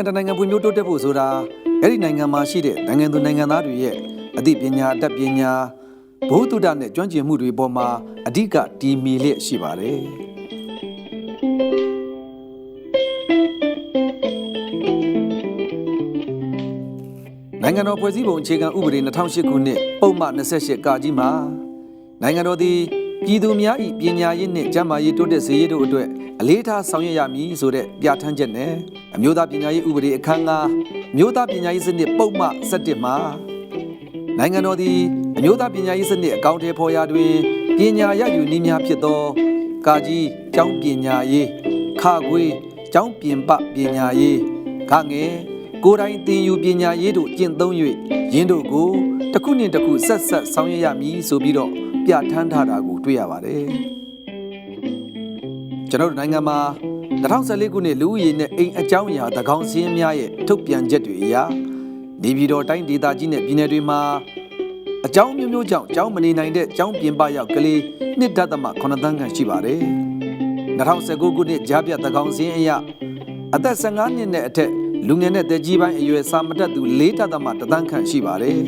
နိုင်ငံတစ်နိုင်ငံဖွံ့ဖြိုးတိုးတက်ဖို့ဆိုတာအဲ့ဒီနိုင်ငံမှာရှိတဲ့နိုင်ငံသူနိုင်ငံသားတွေရဲ့အသိပညာအတတ်ပညာဘုဟုတ္တနဲ့ကျွမ်းကျင်မှုတွေပေါ်မှာအဓိကတည်မီလျက်ရှိပါတယ်နိုင်ငံတော်ဖွဲ့စည်းပုံအခြေခံဥပဒေ2008ခုနှစ်ပုံမှန်28ကာကြီးမှာနိုင်ငံတော်သည်ပြည်သူများ၏ပညာရေးနှင့်ကျန်းမာရေးတိုးတက်စေရေးတို့အတွက်အလေးထားဆောင်ရွက်ရမည်ဆိုတဲ့ပြဋ္ဌာန်းချက်နဲ့ အမျိုးသားပညာရေးဥပဒေအခန်း9မြို့သားပညာရေးစနစ်ပုံမှန်17မှာနိုင်ငံတော်သည်အမျိုးသားပညာရေးစနစ်အကောင့်ထဲပေါ်ရာတွင်ပညာရယူနည်းများဖြစ်သော ကာကြီးကျောင်းပညာရေးခခွေးကျောင်းပြင်ပပညာရေးခငယ်ကိုယ်တိုင်သင်ယူပညာရေးတို့ကျင့်သုံး၍ယင်းတို့ကိုတစ်ခုနှင့်တစ်ခုဆက်ဆက်ဆောင်ရွက်ရမည်ဆိုပြီးတော့ပြဋ္ဌာန်းထားတာကိုတွေ့ရပါတယ်ကျွန်တော်တို့နိုင်ငံမှာ 2014ခုနှစ်လူဦးရေနဲ့အိမ်အကြောင်းအရာသကောင်းစည်းများရဲ့ထုတ်ပြန်ချက်တွေအရနေပြည်တော်တိုင်းဒေသကြီးနဲ့ပြည်နယ်တွေမှာအကြောင်းမျိုးမျိုးကြောင့်ကျောင်းမနေနိုင်တဲ့ကျောင်းပြင်ပရောက်ကလေးနှစ်ဒသမ9တန်းခန့်ရှိပါတယ်2019ခုနှစ်ကြားပြသကောင်းစည်းအရအသက်15နှစ်နဲ့အထက်လူငယ်နဲ့တက်ကြီးပိုင်းအရွယ်စာမတတ်သူ၄တသမတသန်းခန့်ရှိပါတယ်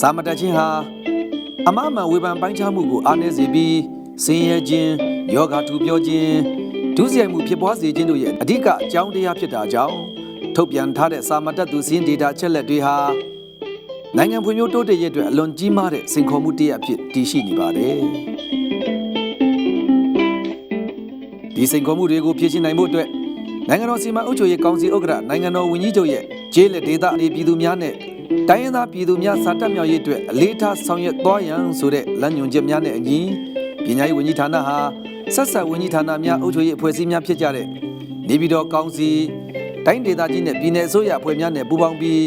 စာမတတ်ခြင်းဟာ အမအမှန်ဝေဖန်ပိုင်းခြားမှုကိုအားနည်းစေပြီးဆင်းရဲခြင်းယောဂထူပြောခြင်းဒုစရိုက်မှုဖြစ်ပွားစေခြင်းတို့ရဲ့အဓိကအကြောင်းတရားဖြစ်တာကြောင့်ထုတ်ပြန်ထားတဲ့စာမတတ်သူစီးရင်ဒေတာချက်လက်တွေဟာနိုင်ငံဖွံ့ဖြိုးတိုးတက်ရေးအတွက်အလွန်ကြီးမားတဲ့စိန်ခေါ်မှုတစ်ရပ်အဖြစ်တည်ရှိနေပါတယ်ဒီစိန်ခေါ်မှုတွေကိုဖြေရှင်းနိုင်ဖို့အတွက်နိုင်ငံတော်စီမံအုပ်ချုပ်ရေးကောင်စီဥက္ကဋ္ဌနိုင်ငံတော်ဝန်ကြီးချုပ်ရဲ့ကျေးလက်ဒေသအနေပြည်သူများနဲ့ တိုင်းရင်းသားပြည်သူများစာတက်မြောက်ရေးအတွက်အလေးထားဆောင်ရွက်သွားရန်ဆိုတဲ့လမ်းညွှန်ချက်များနဲ့အညီပညာရေးဝန်ကြီးဌာနဟာဆက်ဆက်ဝန်ကြီးဌာနများအုပ်ချုပ်ရေးအဖွဲ့အစည်းများဖြစ်ကြတဲ့နေပြည်တော်ကောင်စီတိုင်းဒေသကြီးနဲ့ပြည်내အစိုးရအဖွဲ့များနဲ့ပူးပေါင်းပြီး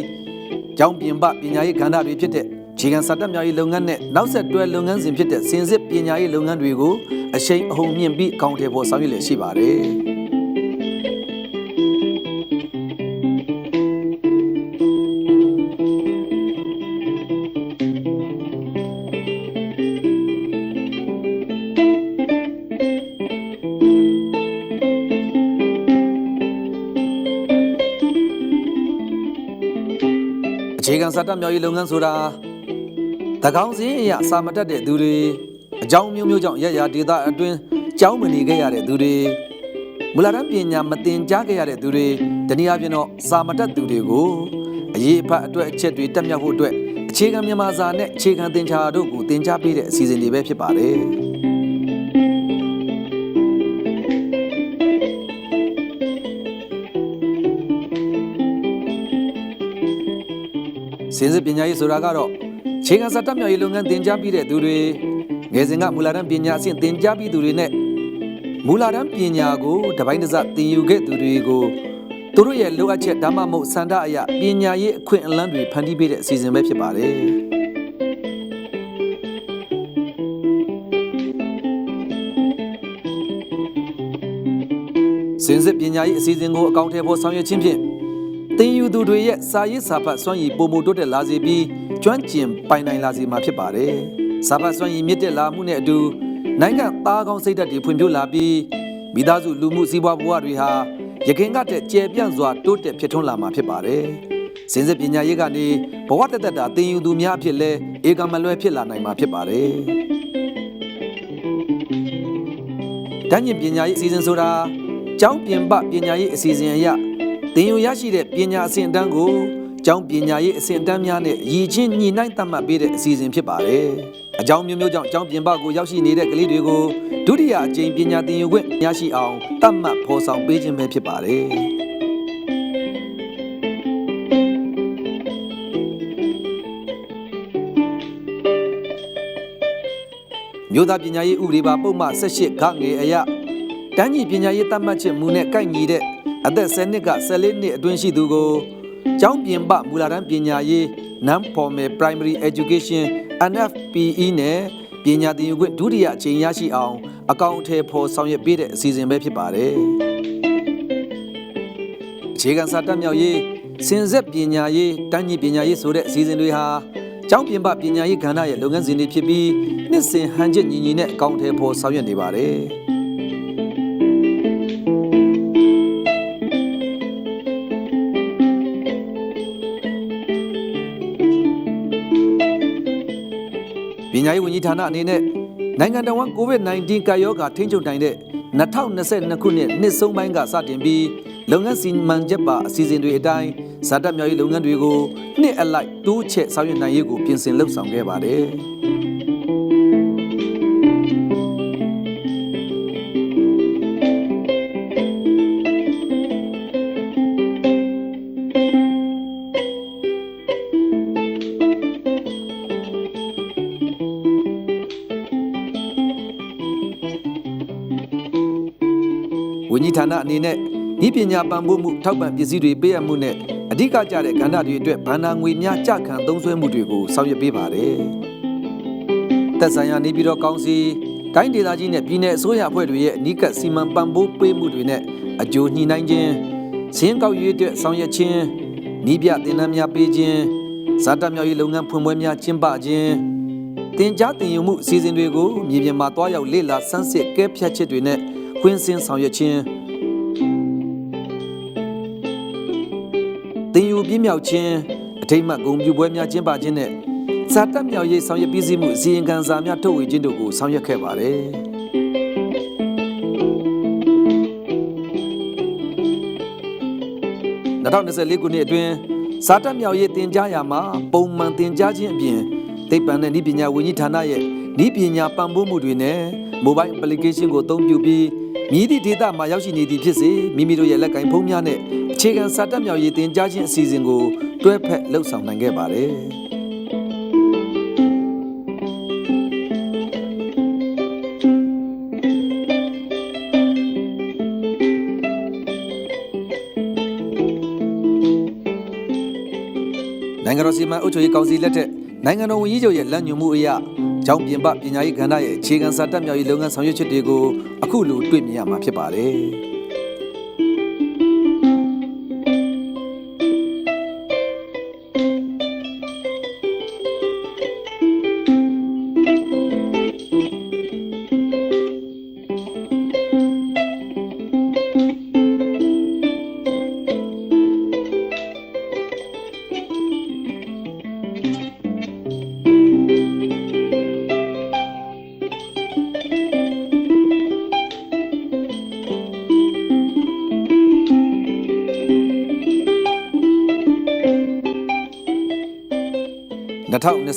ကျောင်းပြင်ပပညာရေးကဏ္ဍတွေဖြစ်တဲ့ခြေခံစာတက်မြောက်ရေးလုပ်ငန်းနဲ့နောက်ဆက်တွဲလုပ်ငန်းစဉ်ဖြစ်တဲ့စင်စစ်ပညာရေးလုပ်ငန်းတွေကိုအရှိန်အဟုန်မြင့်ပြီးအကောင့်ထဲပေါ်ဆောင်ရွက်လျက်ရှိပါတယ်။ တက်မြောက်ရေးလုပ်ငန်းဆိုတာသကောင်းစင်းအရာစာမတက်တဲ့သူတွေအကြောင်းမျိုးမျိုးကြောင့်ရရဒေသအတွင်းကြောင်းမနေခဲ့ရတဲ့သူတွေမူလတန်းပညာမသင်ကြားခဲ့ရတဲ့သူတွေတနည်းအားဖြင့်တော့စာမတက်သူတွေကိုအရေးအဖတ်အတွက်အချက်တွေတက်မြောက်ဖို့အတွက်အခြေခံမြန်မာစာနဲ့အခြေခံသင်္ချာတို့ကိုသင်ကြားပေးတဲ့အစီအစဉ်တွေပဲဖြစ်ပါတယ် စင်စစ်ပညာရေးဆိုတာကတော့ခြေခံစာတက်မြောက်ရေးလုပ်ငန်းသင်ကြားပြီးတဲ့သူတွေငယ်စဉ်ကမူလတန်းပညာအဆင့်သင်ကြားပြီးသူတွေနဲ့မူလတန်းပညာကိုတပိုင်းတစ်စသင်ယူခဲ့သူတွေကိုသူတို့ရဲ့လိုအပ်ချက်ဒါမှမဟုတ်စန္ဒအရပညာရေးအခွင့်အလမ်းတွေဖန်တီးပေးတဲ့အစီအစဉ်ပဲဖြစ်ပါတယ်စင်စစ်ပညာရေးအစီအစဉ်ကိုအကောင့်ထဲပေါ်ဆောင်ရွက်ခြင်းဖြင့် သင်ယူသူတွေရဲ့စာရေးစာဖတ်စွမ်းရည်ပုံမှုတိုးတက်လာစေပြီးကျွမ်းကျင်ပိုင်နိုင်လာစေမှာဖြစ်ပါတယ်။စာဖတ်စွမ်းရည်မြင့်တက်လာမှုနဲ့အတူနိုင်ငံသားကောင်းစိတ်ဓာတ်တွေဖွံ့ဖြိုးလာပြီးမိသားစုလူမှုစီးပွားဘဝတွေဟာရခင်ကတည်းကကျေပြန့်စွာတိုးတက်ဖြစ်ထွန်းလာမှာဖြစ်ပါတယ်။စင်စစ်ပညာရေးကနေဘဝတသက်တာသင်ယူသူများအဖြစ်လဲဧကမလွဲဖြစ်လာနိုင်မှာဖြစ်ပါတယ်။တန်းကျင်ပညာရေးအစီအစဉ်ဆိုတာကျောင်းပြင်ပပညာရေးအစီအစဉ်အရ သင်ယူရရှိတဲ့ပညာအဆင့်အတန်းကိုကျောင်းပညာရေးအဆင့်အတန်းများနဲ့ရည်ချင်းညီနိုင်သတ်မှတ်ပေးတဲ့အစီအစဉ်ဖြစ်ပါတယ်။အကြောင်းမျိုးမျိုးကြောင့်ကျောင်းပြင်ပကိုရောက်ရှိနေတဲ့ကလေးတွေကိုဒုတိယအကြိမ်ပညာသင်ယူခွင့်ရရှိအောင်သတ်မှတ်ဖော်ဆောင်ပေးခြင်းပဲဖြစ်ပါတယ်။မြို့သားပညာရေးဥပဒေပါပုံမှန်18ခငယ်အရတန်းကြီးပညာရေးသတ်မှတ်ချက်မူနဲ့ကိုက်ညီတဲ့ အသက်10နှစ်က14နှစ်အတွင်းရှိသူကိုကျောင်းပြင်ပမူလတန်းပညာရေး Non Formal Primary Education NFPE နဲ့ပညာသင်ယူခွင့်ဒုတိယအကြိမ်ရရှိအောင် အကောင့်အထည်ဖော်ဆောင်ရွက်ပေးတဲ့အစီအစဉ်ပဲဖြစ်ပါတယ်။အခြေခံစာတက်မြောက်ရေးစင်ဆက်ပညာရေးတန်းကြီးပညာရေးဆိုတဲ့အစီအစဉ်တွေဟာကျောင်းပြင်ပပညာရေးကဏ္ဍရဲ့လုပ်ငန်းစဉ်တွေဖြစ်ပြီးနှစ်စဉ်ဟန်ချက်ညီညီနဲ့အကောင့်အထည်ဖော်ဆောင်ရွက်နေပါတယ်။ ဝန်ကြီးဌာနအနေနဲ့နိုင်ငံတော်ဝန် COVID-19 ကာရောဂါထိန်းချုပ်နိုင်တဲ့2022ခုနှစ်နှစ်ဆုံးပိုင်းကစတင်ပြီးလုပ်ငန်းစီမံချက်ပါအစီအစဉ်တွေအတိုင်းဇာတ်မြောက်ရေးလုပ်ငန်းတွေကိုနှစ်အလိုက်တိုးချဲ့ဆောင်ရွက်နိုင်ရေးကိုပြင်ဆင်လှုပ်ဆောင်ခဲ့ပါတယ်။ အနေနဲ့ဤပညာပံ့ပိုးမှုထောက်ပံ့ပစ္စည်းတွေပေးအပ်မှုနဲ့အဓိကကျတဲ့ကဏ္ဍတွေအတွက်ဗန္နာငွေများကြခံသုံးစွဲမှုတွေကိုဆောင်ရွက်ပေးပါတယ်။သက်ဆိုင်ရာနေပြည်တော်ကောင်စီတိုင်းဒေသကြီးနဲ့ပြည်내အစိုးရအဖွဲ့တွေရဲ့အနီးကပ်စီမံပံ့ပိုးပေးမှုတွေနဲ့အကျိုးညှိနှိုင်းခြင်းစင်းကောက်ရေးအတွက်ဆောင်ရွက်ခြင်းဤပြတင်နန်းများပေးခြင်းဇာတ်တပ်မြောက်ရေးလုပ်ငန်းဖွင့်ပွဲများကျင်းပခြင်းတင် जा တင်ယူမှုအစီအစဉ်တွေကိုမြေပြင်မှာတွားရောက်လေ့လာစမ်းစစ်ကဲဖြတ်ချက်တွေနဲ့ကွင်းစင်းဆောင်ရွက်ခြင်း တင်ယူပြည့်မြောက်ခြင်းအထိမ့်မှတ်ဂုဏ်ပြုပွဲများကျင်းပခြင်းနဲ့ဇာတ်တပ်မြောက်ရေးဆောင်ရွက်ပြီးစီးမှုအစီရင်ခံစာများထုတ်ဝေခြင်းတို့ကိုဆောင်ရွက်ခဲ့ပါတယ်2024ခုနှစ်အတွင်းစာတပ်မြောက်ရေးတင် जा ရာမှာပုံမှန်တင် जा ခြင်းအပြင်သိပ္ပံနဲ့ဤပညာဝန်ကြီးဌာနရဲ့ဤပညာပံ့ပိုးမှုတွေနဲ့ mobile application ကိုအသုံးပြုပြီးမြည်သည့်ဒေတာမှာရောက်ရှိနေသည်ဖြစ်စေမိမိတို့ရဲ့လက်ကင်ဖုန်းများနဲ့ အခြေခံစာတပ်မြောက်ရေးတင် जा ခြင်းအစီအစဉ်ကိုတွဲဖက်လှုပ်ဆောင်နိုင်ခဲ့ပါတယ်နိုင်ငံတော်စီမံအုပ်ချုပ်ရေးကောင်စီလက်ထက်နိုင်ငံတော်ဝန်ကြီးချုပ်ရဲ့လမ်းညွှန်မှုအရကျောင်းပြင်ပပညာရေးကဏ္ဍရဲ့အခြေခံစာတက်မြောက်ရေးလုပ်ငန်းဆောင်ရွက်ချက်တွေကိုအခုလိုတွေ့မြင်ရမှာဖြစ်ပါတယ်။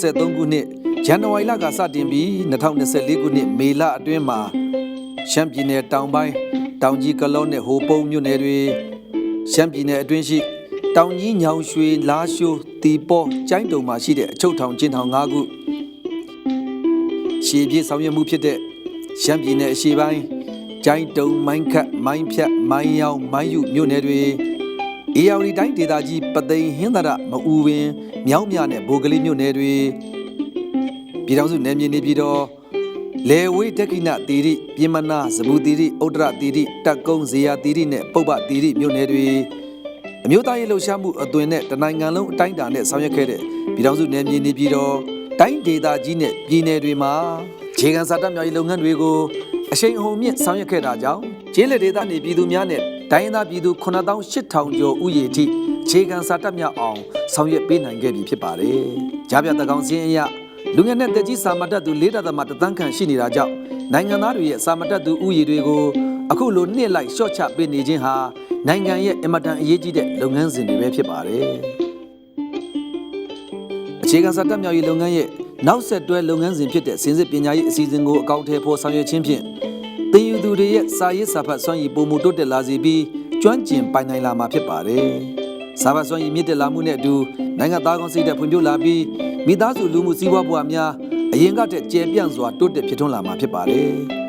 2023ခုနှစ်ဇန်နဝါရီလကစတင်ပြီး2024ခုနှစ်မေလအတွင်းမှာရှမ်းပြည်နယ်တောင်ပိုင်းတောင်ကြီးကလောနဲ့ဟိုပုံးမြို့နယ်တွေရှမ်းပြည်နယ်အတွင်းရှိတောင်ကြီးညောင်ရွှေလားရှိုးတီပေါ်ကျိုင်းတုံမှာရှိတဲ့အချုပ်ထောင်ကျင်းထောင်၅ခုရှေ့ပြေးဆောင်ရွက်မှုဖြစ်တဲ့ရှမ်းပြည်နယ်အရှေ့ပိုင်းကျိုင်းတုံမိုင်းခတ်မိုင်းဖြတ်မိုင်းယောင်မိုင်းယူမြို့နယ်တွေ အေယာဝတီတိုင်းဒေသကြီးပသိမ်ဟင်းသာရမအူပင်မြောင်းမြနဲ့ဘိုကလေးမြို့နယ်တွေပြည်ထောင်စုနယ်မြေနေပြည်တော်လေဝေးတက္ကိနတီရိပြင်မနာဇဘူတီရိဥဒ္ဒရတီရိတက်ကုန်းဇေယတီရိနဲ့ပုပ္ပတီရိမြို့နယ်တွေအမျိုးသားရေးလှုပ်ရှားမှုအသွင်နဲ့တနိုင်ငံလုံးအတိုင်းအတာနဲ့ဆောင်ရွက်ခဲ့တဲ့ပြည်ထောင်စုနယ်မြေနေပြည်တော်တိုင်းဒေသကြီးနဲ့ပြည်နယ်တွေမှာခြေခံစာတပ်မြောက်ရေးလုပ်ငန်းတွေကိုအရှိန်အဟုန်မြင့်ဆောင်ရွက်ခဲ့တာကြောင့်ကျေးလက်ဒေသနေပြည်သူများနဲ့ တိုင်းရင်းသားပြည်သူ9800ကျော်ဥယျာဉ်ထိအခြေခံစာတပ်မြောက်အောင်ဆောင်ရွက်ပေးနိုင်ခဲ့ပြီဖြစ်ပါတယ်။ကြားပြတကောင်စင်းအရလူငယ်နဲ့တက်ကြီးစာမတတ်သူ၄တသမတသန်းခန့်ရှိနေတာကြောင့်နိုင်ငံသားတွေရဲ့စာမတတ်သူဥယျာဉ်တွေကိုအခုလိုနှစ်လိုက်ရှော့ချပေးနေခြင်းဟာနိုင်ငံရဲ့အင်မတန်အရေးကြီးတဲ့လုပ်ငန်းစဉ်တွေပဲဖြစ်ပါတယ်။အခြေခံစာတပ်မြောက်ရေးလုပ်ငန်းရဲ့နောက်ဆက်တွဲလုပ်ငန်းစဉ်ဖြစ်တဲ့စင်စစ်ပညာရေးအစီအစဉ်ကိုအကောင့်ထဲပေါ်ဆောင်ရွက်ခြင်းဖြင့်သင်ယူသူ တွေရဲ့စာရေးစာဖတ်စွမ်းရည်ပုံမှုတိုးတက်လာစေပြီးကျွမ်းကျင်ပိုင်နိုင်လာမှာဖြစ်ပါတယ်။စာဖတ်စွမ်းရည်မြင့်တက်လာမှုနဲ့အတူနိုင်ငံသားကောင်းစိတ်ဓာတ်ဖွံ့ဖြိုးလာပြီးမိသားစုလူမှုစီးပွားဘဝများအရင်ကတည်းကကျေပြန့်စွာတိုးတက်ဖြစ်ထွန်းလာမှာဖြစ်ပါတယ်။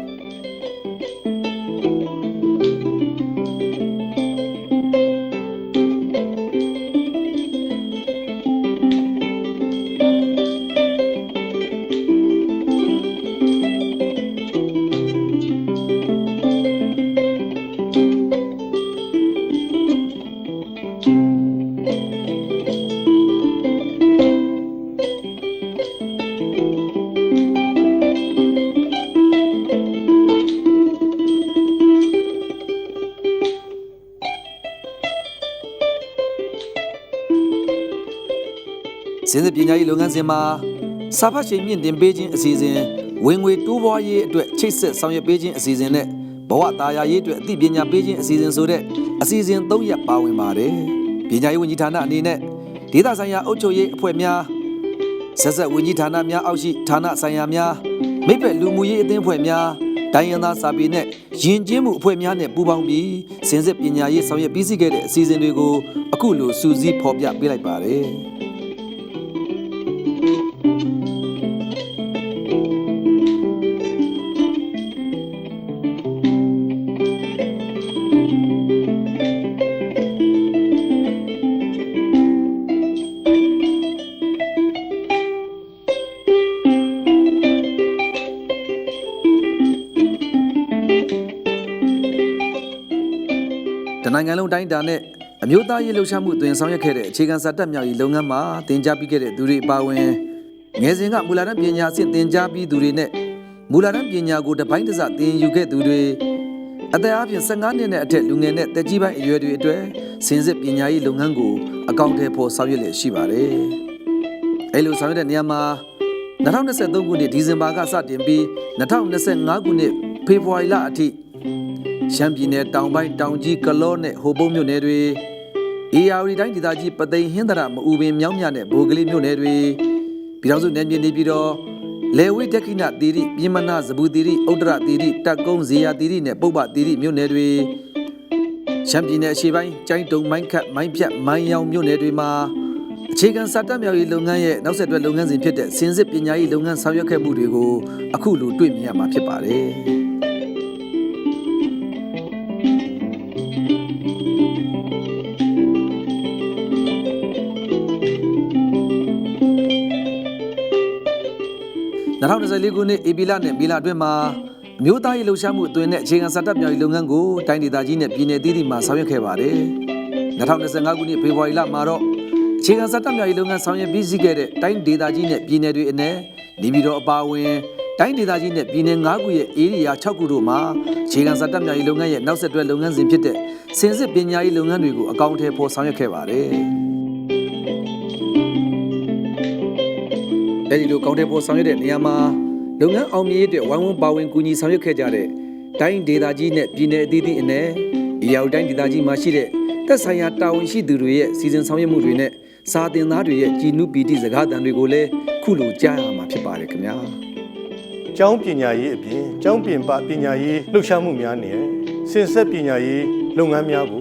စင်စစ်ပညာရေးလုပ်ငန်းစဉ်မှာစာဖတ်ရှင်မြင့်တင်ပေးခြင်းအစီအစဉ်ဝင်ငွေတိုးပွားရေးအတွက်ချိတ်ဆက်ဆောင်ရွက်ပေးခြင်းအစီအစဉ်နဲ့ဘဝတာယာရေးအတွက်အသိပညာပေးခြင်းအစီအစဉ်ဆိုတဲ့အစီအစဉ်၃ရပ်ပါဝင်ပါတယ်။ပညာရေးဝန်ကြီးဌာနအနေနဲ့ဒေသဆိုင်ရာအုပ်ချုပ်ရေးအဖွဲ့များဆက်ဆက်ဝန်ကြီးဌာနများအောက်ရှိဌာနဆိုင်ရာများမိဘလူမှုရေးအသင်းအဖွဲ့များတိုင်းရင်းသားစာပေနဲ့ယဉ်ကျေးမှုအဖွဲ့များနဲ့ပူးပေါင်းပြီးစင်စစ်ပညာရေးဆောင်ရွက်ပြီးစီးခဲ့တဲ့အစီအစဉ်တွေကိုအခုလိုစူးစီးဖော်ပြပေးလိုက်ပါတယ်။ နိုင်ငံလုံးတိုင်းတာနဲ့အမျိုးသားရေးလှုပ်ရှားမှုတွင်ဆောင်ရွက်ခဲ့တဲ့အခြေခံစာတက်မြောက်ရေးလုပ်ငန်းမှာတင် जा ပြီးခဲ့တဲ့သူတွေအပါအဝင်ငယ်စဉ်ကမူလာတန်းပညာအဆင့်တင် जा ပြီးသူတွေနဲ့မူလာတန်းပညာကိုတစ်ပိုင်းတစ်စသင်ယူခဲ့သူတွေအသက်အပြင်15နှစ်နဲ့အထက်လူငယ်နဲ့တက်ကြီးပိုင်းအရွယ်တွေအတွက်စင်စစ်ပညာရေးလုပ်ငန်းကိုအကောင့်ထဲပေါ်ဆောင်ရွက်လျက်ရှိပါတယ်။အဲလိုဆောင်ရွက်တဲ့နေရာမှာ2023ခုနှစ်ဒီဇင်ဘာကစတင်ပြီး2025ခုနှစ်ဖေဖော်ဝါရီလအထိ ရှမ်းပြည်နယ်တောင်ပိုင်းတောင်ကြီးကလောနဲ့ဟိုပုံးမြို့နယ်တွေအေယာဝတီတိုင်းဒေသကြီးပသိမ်ဟင်းတရမအူပင်မြောင်းမြနဲ့ဘိုကလေးမြို့နယ်တွေပြည်တော်စုနယ်မြေနေပြီးတော့လေဝိတက္ခိဏသီရိပြည်မနာဇဘူသီရိဥဒ္ဒရသီရိတက်ကုန်းဇေယသီရိနဲ့ပုပ္ပသီရိမြို့နယ်တွေရှမ်းပြည်နယ်အရှေ့ပိုင်းကျိုင်းတုံမိုင်းခတ်မိုင်းဖြတ်မိုင်းယောင်မြို့နယ်တွေမှာအခြေခံစာတတ်မြောက်ရေးလုပ်ငန်းရဲ့နောက်ဆက်တွဲလုပ်ငန်းစဉ်ဖြစ်တဲ့စင်စစ်ပညာရေးလုပ်ငန်းဆောင်ရွက်ခဲ့မှုတွေကိုအခုလိုတွေ့မြင်ရမှာဖြစ်ပါတယ်။ 2024ခုနှစ်ဧပြီလနဲ့မေလအတွင်းမှာအမျိုးသားရေးလှုပ်ရှားမှုအသွင်နဲ့အခြေခံစတက်မြောက်ရေးလုပ်ငန်းကိုတိုင်းဒေသကြီးနဲ့ပြည်내သီးသီးမှာဆောင်ရွက်ခဲ့ပါတယ်။2025ခုနှစ်ဖေဖော်ဝါရီလမှာတော့အခြေခံစတက်မြောက်ရေးလုပ်ငန်းဆောင်ရွက်ပြီးစီးခဲ့တဲ့တိုင်းဒေသကြီးနဲ့ပြည်내တွေအနက်နေပြည်တော်အပါအဝင်တိုင်းဒေသကြီးနဲ့ပြည်내၅ခုရဲ့ဧရိယာ6ခုတို့မှာအခြေခံစတက်မြောက်ရေးလုပ်ငန်းရဲ့နောက်ဆက်တွဲလုပ်ငန်းစဉ်ဖြစ်တဲ့စင်စစ်ပညာရေးလုပ်ငန်းတွေကိုအကောင့်ထဲပေါ်ဆောင်ရွက်ခဲ့ပါတယ်။ အဲဒီလိုကောင်းတဲ့ပေါ်ဆောင်ရွက်တဲ့နေရာမှာလုပ်ငန်းအောင်မြင်ရေးအတွက်ဝိုင်းဝန်းပါဝင်ကူညီဆောင်ရွက်ခဲ့ကြတဲ့တိုင်းဒေသကြီးနဲ့ပြည်내အသီးသီးအနက်အရာတိုင်းဒေသကြီးမှာရှိတဲ့သက်ဆိုင်ရာတာဝန်ရှိသူတွေရဲ့စီစဉ်ဆောင်ရွက်မှုတွေနဲ့စာသင်သားတွေရဲ့ကြည်နုပီတိစကားသံတွေကိုလည်းခုလိုကြားရမှာဖြစ်ပါတယ်ခင်ဗျာကျောင်းပညာရေးအပြင်ကျောင်းပြင်ပပညာရေးလှုပ်ရှားမှုများနဲ့စင်ဆက်ပညာရေးလုပ်ငန်းများကို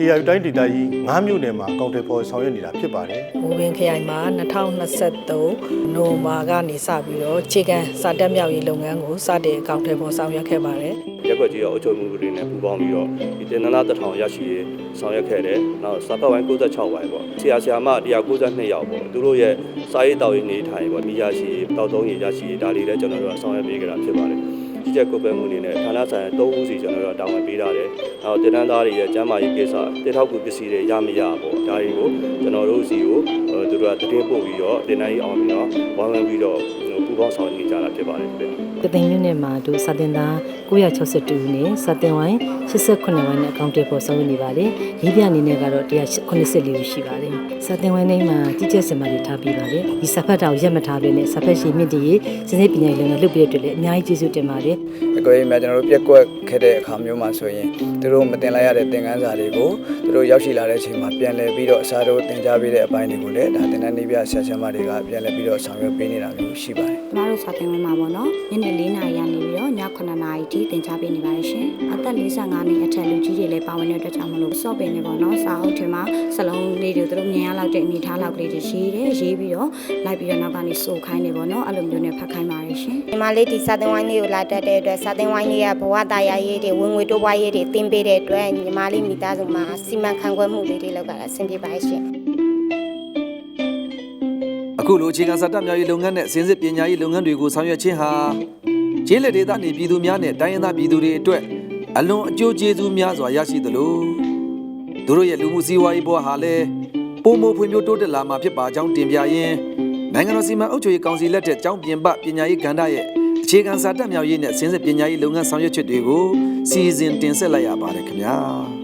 AI တိုင်းဒေသကြီး9မြို့နယ်မှာအကောင့်တွေပေါ်ဆောင်ရွက်နေတာဖြစ်ပါတယ်။ဘူပင်ခရိုင်မှာ2023နိုဝင်ဘာကနေစပြီးတော့ခြေကံစာတက်မြောက်ရေးလုပ်ငန်းကိုစတင်အကောင့်ထဲပေါ်ဆောင်ရွက်ခဲ့ပါတယ်။ရက်ွက်ကြီးရောအုပ်ချုပ်မှုတွေနဲ့ပူးပေါင်းပြီးတော့ဒီတင်နနာတစ်ထောင်ရရှိရေးဆောင်ရွက်ခဲ့တယ်။နောက်စာပတ်ဝိုင်း96ဝိုင်းပေါ့။ဆရာဆရာမ192ယောက်ပေါ့။သူတို့ရဲ့စာရေးတောက်ရေးနေထိုင်ပေါ့။မိရရှိရေးတောက်သုံးရေးရရှိရေးဒါတွေလည်းကျွန်တော်တို့ကဆောင်ရွက်ပေးကြတာဖြစ်ပါတယ်။ ကြီးကြပ်ကုပ်ပဲမှုအနေနဲ့ဌာနဆိုင်ရာ၃ဦးစီကျွန်တော်တို့ကတာဝန်ပေးထားတယ်။နောက်တင်နန်းသားတွေရဲ့ကျန်းမာရေးကိစ္စတေထောက်ကူပစ္စည်းတွေရမရပေါ့။ဒါတွေကိုကျွန်တော်တို့စီကိုဟိုသူတို့ကတည်ပို့ပြီးတော့တင်နန်းကြီးအောင်ပြီးတော့ဝိုင်းဝန်းပြီးတော့ပူးပေါင်းဆောင်ရွက်နေကြတာဖြစ်ပါတယ်ခင်ဗျ။ကသိန်းမြို့နယ်မှာဒုစာတင်သား 962နဲ့စာတင်ဝိုင်း89ဝိုင်းနဲ့အကောင့်တွေပေါ်ဆောင်နေပါတယ်။ရေးပြအနေနဲ့ကတော့184ဦးရှိပါတယ်။စာတင်ဝိုင်းတိုင်းမှာကြီးကျယ်စင်မာတွေထားပြီးပါတယ်။ဒီစာဖတ်တာကိုရက်မထားဘဲနဲ့စာဖတ်ရှင်မြင့်တည်စနေပညာရေးလုပ်ငန်းလုပ်ပြတဲ့အတွက်လည်းအများကြီးကျေးဇူးတင်ပါတယ်အကွေးမြကျွန်တော်တို့ပြက်ကွက်ခဲ့တဲ့အခါမျိုးမှာဆိုရင်သူတို့မတင်လိုက်ရတဲ့သင်ခန်းစာတွေကိုသူတို့ရောက်ရှိလာတဲ့အချိန်မှာပြန်လည်ပြီးတော့အစားတို့သင်ကြားပေးတဲ့အပိုင်းတွေကိုလည်းဒါသင်တန်းနေပြဆရာဆရာမတွေကပြန်လည်ပြီးတော့ဆောင်ရွက်ပေးနေတာမျိုးရှိပါတယ်ကျမတို့စာသင်ခန်းမှာပေါ့နော်ညနေ4နာရီကနေပြီးတော့ည9နာရီထိသင်ကြားပေးနေပါတယ်ရှင်အသက်45နှစ်အထက်လူကြီးတွေလည်းပါဝင်တဲ့အတွက်ကြောင့်မလို့စော့ပင်နေပေါ့နော်စာအုပ်ထဲမှာစလုံးလေးတွေသူတို့မြင်ရလောက်တဲ့အနေထားလောက်ကလေးတွေရေးတယ်ရေးပြီးတော့လိုက်ပြီးတော့နောက်ကနေစိုးခိုင်းနေပေါ့နော်အဲ့လိုမျိုးနဲ့ဖတ်ခိုင်းပါတယ်ရှင်ညီမလေးဒီစာသင်ဝိုင်းလေးကိုလာတက်တဲ့အတွက်စာသင်ဝိုင်းလေးကဘဝတာယာရေးတွေဝင်ငွေတိုးပွားရေးတွေသင်ပေးတဲ့အတွက်ညီမလေးမိသားစုမှာစီမံခန့်ခွဲမှုလေးတွေလောက်တာအဆင်ပြေပါရဲ့ရှင်အခုလိုအခြေခံစာတတ်မြောက်ရေးလုပ်ငန်းနဲ့စင်စစ်ပညာရေးလုပ်ငန်းတွေကိုဆောင်ရွက်ခြင်းဟာ ကျေးလက်ဒေသနေပြည်သူများနဲ့တိုင်းရင်းသားပြည်သူတွေအတွက်အလွန်အကျိုးကျေးဇူးများစွာရရှိသလိုသူတို့ရဲ့လူမှုစီးပွားရေးဘဝဟာလည်းပုံမဖွံ့ဖြိုးတိုးတက်လာမှာဖြစ်ပါကြောင်းတင်ပြရင်းနိုင်ငံတော်စီမံအုပ်ချုပ်ရေးကောင်စီလက်ထက်ကျောင်းပြင်ပပညာရေးကဏ္ဍရဲ့အခြေခံစာတတ်မြောက်ရေးနဲ့စင်စစ်ပညာရေးလုပ်ငန်းဆောင်ရွက်ချက်တွေကိုစီစဉ်တင်ဆက်လိုက်ရပါတယ်ခင်ဗျာ